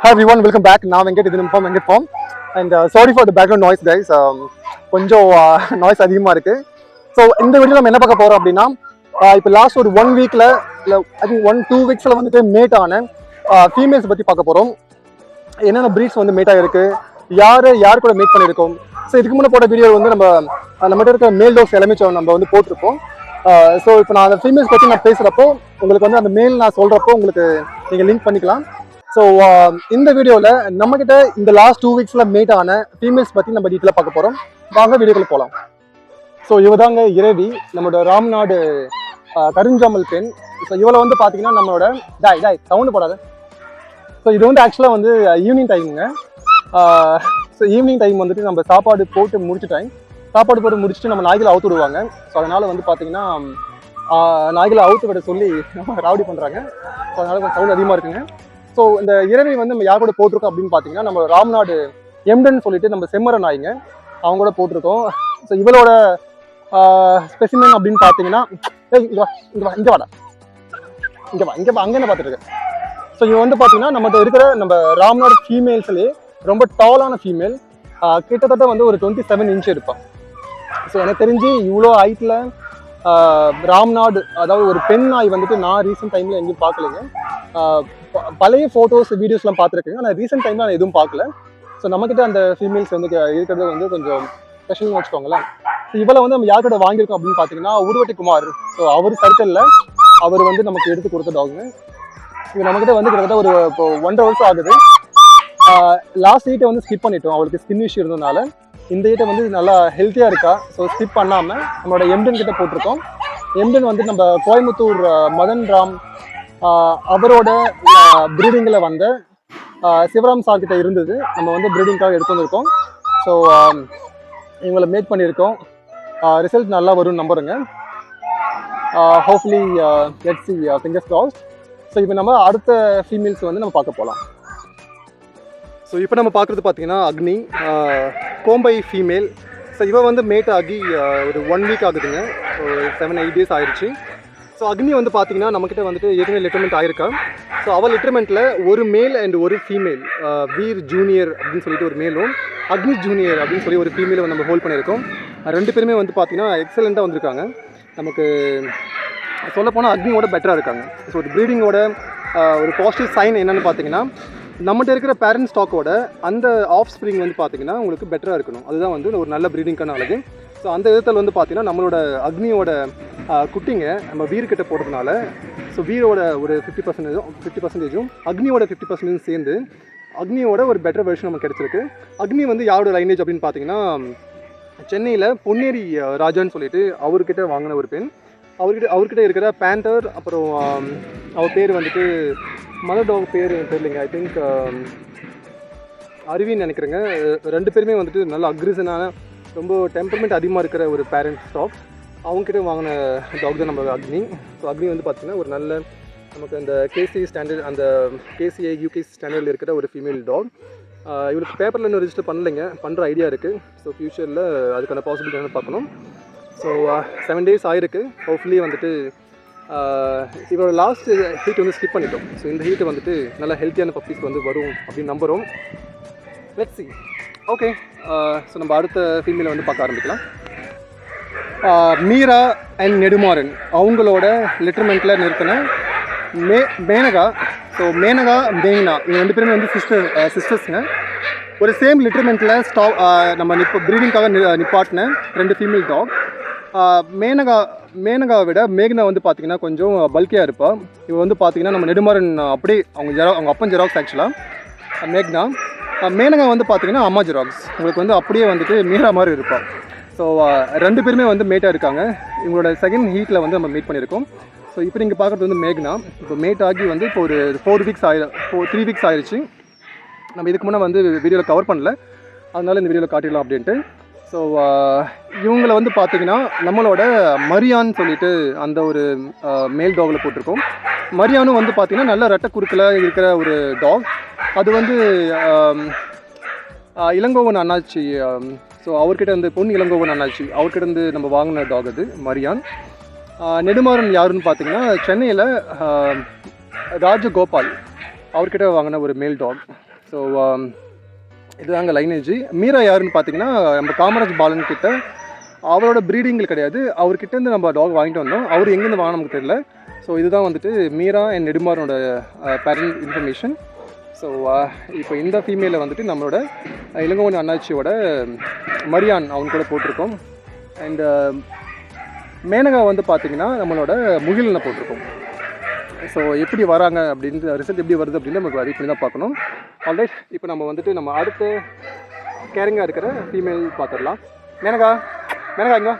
Hi one welcome back நான் வெங்கட் இது நம்ம வெங்கட்போம் and sorry for the background noise guys கொஞ்சம் uh, நாய்ஸ் அதிகமாக இருக்குது ஸோ இந்த வீடியோ நம்ம என்ன பார்க்க போகிறோம் அப்படின்னா uh, இப்போ லாஸ்ட் ஒரு ஒன் வீக்கில் இல்லை ஐ திங்க் ஒன் டூ வீக்ஸில் வந்துட்டு மேட் ஆன uh, ஃபீமேல்ஸ் பற்றி பார்க்க போகிறோம் என்னென்ன ப்ரீட்ஸ் வந்து மேட் ஆகிருக்கு யார் யார் கூட மேட் பண்ணியிருக்கோம். ஸோ இதுக்கு முன்னே போட்ட வீடியோ வந்து நம்ம அஹ், நம்மகிட்ட இருக்கிற மேல் டோஸ் எல்லாமே நம்ம வந்து போட்டிருப்போம். ஸோ இப்போ நான் அந்த ஃபீமேல்ஸ் பற்றி நான் பேசுகிறப்போ உங்களுக்கு வந்து அந்த மேல் நான் சொல்கிறப்போ உங்களுக்கு நீங்கள் லிங்க் பண்ணிக்கலாம். ஸோ um, இந்த வீடியோவில் நம்மக்கிட்ட இந்த லாஸ்ட் டூ வீக்ஸில் மீட் ஆன ஃபீமேல்ஸ் பற்றி நம்ம டீட்டெயிலாக பார்க்க போகிறோம் வாங்க வீடியோக்குள்ள போகலாம் ஸோ இவதாங்க இரவி நம்மளோட ராம்நாடு கருஞ்சாமல் பெண். ஸோ இவளை வந்து பார்த்தீங்கன்னா நம்மளோட டாய் டாய் சவுண்டு போடாத. ஸோ இது வந்து ஆக்சுவலாக வந்து ஈவினிங் டைமுங்க ஸோ ஈவினிங் டைம் வந்துட்டு நம்ம சாப்பாடு போட்டு முடிச்ச டைம் சாப்பாடு போட்டு முடிச்சுட்டு நம்ம நாய்களை அவுத்து விடுவாங்க. ஸோ அதனால் வந்து பார்த்தீங்கன்னா நாய்களை அவுத்து விட சொல்லி ராவடி பண்ணுறாங்க ஸோ அதனால் கொஞ்சம் சவுண்ட் அதிகமாக இருக்குங்க. ஸோ இந்த இறைவி வந்து நம்ம யார் கூட போட்டிருக்கோம் அப்படின்னு பார்த்தீங்கன்னா நம்ம ராம்நாடு எம்டன் சொல்லிட்டு நம்ம செம்மர நாய்ங்க. அவங்க கூட போட்டிருக்கோம். ஸோ இவளோட ஸ்பெசிமென் அப்படின்னு பார்த்தீங்கன்னா இங்கே வா இங்க வாடா. இங்கே வா இங்கே வா அங்கே என்ன பார்த்துட்டு ஸோ இவன் வந்து பார்த்தீங்கன்னா நம்மகிட்ட இருக்கிற நம்ம ராம்நாடு ஃபீமேல்ஸ்லேயே ரொம்ப டாலான ஃபீமேல் கிட்டத்தட்ட வந்து ஒரு டுவெண்ட்டி செவன் இன்ச் இருப்பான் ஸோ எனக்கு தெரிஞ்சு இவ்வளோ ஹைட்டில் ராம்நாடு அதாவது ஒரு பெண் நாய் வந்துட்டு நான் ரீசெண்ட் டைமில் எங்கேயும் பார்க்கலைங்க பழைய ஃபோட்டோஸ் வீடியோஸ்லாம் பார்த்துருக்கேங்க ஆனால் ரீசெண்ட் டைமில் நான் எதுவும் பார்க்கல. ஸோ நம்மக்கிட்ட அந்த ஃபீமேல்ஸ் வந்து இருக்கிறது வந்து கொஞ்சம் ஸ்பெஷல்னு வச்சுக்கோங்களேன். ஸோ இவளை வந்து நம்ம யார் கூட வாங்கியிருக்கோம் அப்படின்னு பார்த்தீங்கன்னா உருவட்டி குமார். ஸோ அவர் சர்க்கிளில் அவர் வந்து நமக்கு எடுத்து கொடுத்த டாகுங்க இது நம்மக்கிட்ட வந்து கிட்டத்தட்ட ஒரு இப்போ ஒன்றரை வருஷம் ஆகுது. லாஸ்ட் ஈட்டை வந்து ஸ்கிப் பண்ணிட்டோம். அவளுக்கு ஸ்கின் இஷ்யூ இருந்ததுனால. இந்த ஈட்டை வந்து நல்லா ஹெல்த்தியாக இருக்கா? ஸோ ஸ்கிப் பண்ணாமல் நம்மளோட எம்டன் கிட்ட போட்டிருக்கோம். எம்டன் வந்து நம்ம கோயம்புத்தூர் மதன் ராம் அவரோட ப்ரீடிங்கில் வந்த சிவராம் சார் கிட்ட இருந்தது. நம்ம வந்து ப்ரீடிங்காக எடுத்து வந்திருக்கோம் ஸோ இவங்களை மேட் பண்ணியிருக்கோம். ரிசல்ட் நல்லா வரும்னு நம்புறேங்க. Hopefully let see fingers cross so இப்போ நம்ம அடுத்த ஃபீமேல்ஸ் வந்து நம்ம பார்க்க போகலாம் ஸோ இப்போ நம்ம பார்க்குறது பார்த்தீங்கன்னா அக்னி கோம்பை ஃபீமேல் ஸோ இவன் வந்து மேட் ஆகி ஒரு ஒன் வீக் ஆகுதுங்க. ஒரு செவன் எயிட் டேஸ் ஆயிடுச்சு ஸோ அக்னி வந்து பார்த்தீங்கன்னா நம்மக்கிட்ட வந்துட்டு ஏற்கனவே லிட்டர்மெண்ட் ஆயிருக்கா? ஸோ அவள் லிட்டர்மெண்ட்டில் ஒரு மேல் அண்ட் ஒரு ஃபீமேல் வீர் ஜூனியர் அப்படின்னு சொல்லிட்டு ஒரு மேலும் அக்னி ஜூனியர் அப்படின்னு சொல்லி ஒரு ஃபீமேலை நம்ம ஹோல்ட் பண்ணியிருக்கோம். ரெண்டு பேருமே வந்து பார்த்தீங்கன்னா எக்ஸலண்ட்டாக வந்திருக்காங்க. நமக்கு சொல்லப்போனால் அக்னியோட பெட்டராக இருக்காங்க. ஸோ ஒரு ப்ரீடிங்கோட ஒரு பாசிட்டிவ் சைன் என்னென்னு பார்த்தீங்கன்னா நம்மகிட்ட இருக்கிற பேரண்ட் ஸ்டாக்கோட அந்த ஆஃப் ஸ்ப்ரிங் வந்து பார்த்தீங்கன்னா உங்களுக்கு பெட்டராக இருக்கணும். அதுதான் வந்து ஒரு நல்ல ப்ரீடிங்கான அழகு. ஸோ அந்த விதத்தில் வந்து பார்த்திங்கன்னா நம்மளோட அக்னியோட குட்டிங்க. நம்ம வீர்கிட்ட போடுறதுனால. ஸோ வீரோட ஒரு ஃபிஃப்டி பர்சன்டேஜும் ஃபிஃப்டி பர்சன்டேஜும் அக்னியோட ஃபிஃப்டி பர்சன்டேஜும் சேர்ந்து அக்னியோட ஒரு பெட்டர் வெர்ஷன் நமக்கு கிடச்சிருக்கு. அக்னி வந்து யாரோட லைனேஜ் அப்படின்னு பார்த்தீங்கன்னா சென்னையில் பொன்னேரி ராஜான்னு சொல்லிட்டு அவர்கிட்ட வாங்கின ஒரு பெண். அவர்கிட்ட அவர்கிட்ட இருக்கிற பேண்டர் அப்புறம் அவர் பேர் வந்துட்டு மதர் டாக் பேர் எனக்கு தெரியலைங்க ஐ திங்க் அருவின்னு நினைக்கிறேங்க. ரெண்டு பேருமே வந்துட்டு நல்ல அக்ரிசனான ரொம்ப டெம்பர்மெண்ட் அதிகமாக இருக்கிற ஒரு பேரண்ட்ஸ் டாக்ஸ் அவங்ககிட்ட வாங்கின டாக் தான் நம்ம அக்னி. ஸோ அக்னி வந்து பார்த்திங்கன்னா ஒரு நல்ல நமக்கு அந்த கேசி ஸ்டாண்டர்ட் அந்த கேசிஐ யூகேசி ஸ்டாண்டர்டில் இருக்கிற ஒரு ஃபீமேல் டாக் இவளுக்கு பேப்பரில் இன்னும் ரிஜிஸ்டர் பண்ணலைங்க. பண்ணுற ஐடியா இருக்குது ஸோ ஃப்யூச்சரில் அதுக்கான பாசிபிலிட்டி பார்க்கணும். ஸோ செவன் டேஸ் ஆயிருக்கு. ஹோப்ஃபுல்லி வந்துட்டு இவரோட லாஸ்ட் ஹீட் வந்து ஸ்கிப் பண்ணிட்டோம். ஸோ இந்த ஹீட் வந்துட்டு நல்ல ஹெல்த்தியான பப்பீஸ் வந்து வரும் அப்படின்னு நம்புகிறோம் லெட்ஸி ஓகே ஸோ நம்ம அடுத்த ஃபீமேலை வந்து பார்க்க ஆரம்பிக்கலாம். மீரா அண்ட் நெடுமாறன் அவங்களோட லிட்டர்மெண்ட்டில் நிறுத்தினேன் மே மேனகா. ஸோ மேனகா மேனா இவங்க ரெண்டு பேருமே வந்து சிஸ்டர் சிஸ்டர்ஸுங்க ஒரு சேம் லிட்டர்மெண்ட்டில் ஸ்டா நம்ம நிப்ப ப்ரீடிங்காக நிப்பாட்டினேன் ரெண்டு ஃபீமேல் டாக் மேனகா மேனகாவை விட மேகனா வந்து பார்த்திங்கன்னா கொஞ்சம் பல்கியாக இருப்பாள் இவ வந்து பார்த்தீங்கன்னா நம்ம நெடுமாறன் அப்படியே அவங்க ஜெரா அவங்க அப்பன் ஜெராக்ஸ் ஆக்சுவலாக மேக்னா. மேனகா வந்து பார்த்திங்கன்னா அம்மா ஜெராக்ஸ். உங்களுக்கு வந்து அப்படியே வந்துட்டு மீரா மாதிரி இருப்பாள் ஸோ uh, ரெண்டு பேருமே வந்து மேட்டாக இருக்காங்க. இவங்களோட செகண்ட் ஹீட்டில் வந்து நம்ம மீட் பண்ணியிருக்கோம் ஸோ இப்போ நீங்கள் பார்க்குறது வந்து மேக்னா. இப்போ மேட் ஆகி வந்து இப்போ ஒரு ஃபோர் வீக்ஸ் ஆயி ஃபோர் த்ரீ வீக்ஸ் ஆயிடுச்சு நம்ம இதுக்கு முன்னே வந்து வீடியோவில் கவர் பண்ணல. அதனால் இந்த வீடியோவில் காட்டிடலாம் அப்படின்ட்டு. ஸோ uh, இவங்களை வந்து பார்த்தீங்கன்னா நம்மளோட மரியான்னு சொல்லிட்டு அந்த ஒரு uh, மேல் டாகில் போட்டிருக்கோம். மரியானும் வந்து பார்த்திங்கன்னா நல்ல ரெட்டை குறுக்கில் இருக்கிற ஒரு டாக் அது வந்து um, இளங்கோவன் அண்ணாச்சி ஸோ அவர்கிட்ட இருந்து பொன் இளங்கோவன் அண்ணாச்சி அவர்கிட்ட இருந்து நம்ம வாங்கின டாக் அது மரியான் நெடுமாறன் யாருன்னு பார்த்தீங்கன்னா சென்னையில் ராஜகோபால் அவர்கிட்ட வாங்கின ஒரு மேல் டாக் ஸோ இதுதாங்க லைனேஜ் மீரா யாருன்னு பார்த்தீங்கன்னா நம்ம காமராஜ் பாலன் கிட்ட அவரோட ப்ரீடிங்கில் கிடையாது அவர்கிட்டேருந்து நம்ம டாக் வாங்கிட்டு வந்தோம். அவர் எங்கேருந்து வாங்க நமக்கு தெரியல. ஸோ இதுதான் வந்துட்டு மீரா அண்ட் நெடுமாறனோட பேரண்ட் இன்ஃபர்மேஷன் ஸோ uh, இப்போ இந்த ஃபீமேலில் வந்துட்டு நம்மளோட இளங்கோவன் அண்ணாச்சியோட மரியான் அவங்க கூட போட்டிருக்கோம். அண்ட் மேனகா வந்து பார்த்தீங்கன்னா நம்மளோட முகிலில் போட்டிருக்கோம். ஸோ எப்படி வராங்க அப்படின்னு ரிசல்ட் எப்படி வருது அப்படின்னு நமக்கு வெயிட் பண்ணி தான் பார்க்கணும். ஆல்ரைட் இப்போ நம்ம வந்துட்டு நம்ம அடுத்து கேரிங்காக இருக்கிற ஃபீமேல் பார்த்துடலாம். மேனகா மேனகா இங்கே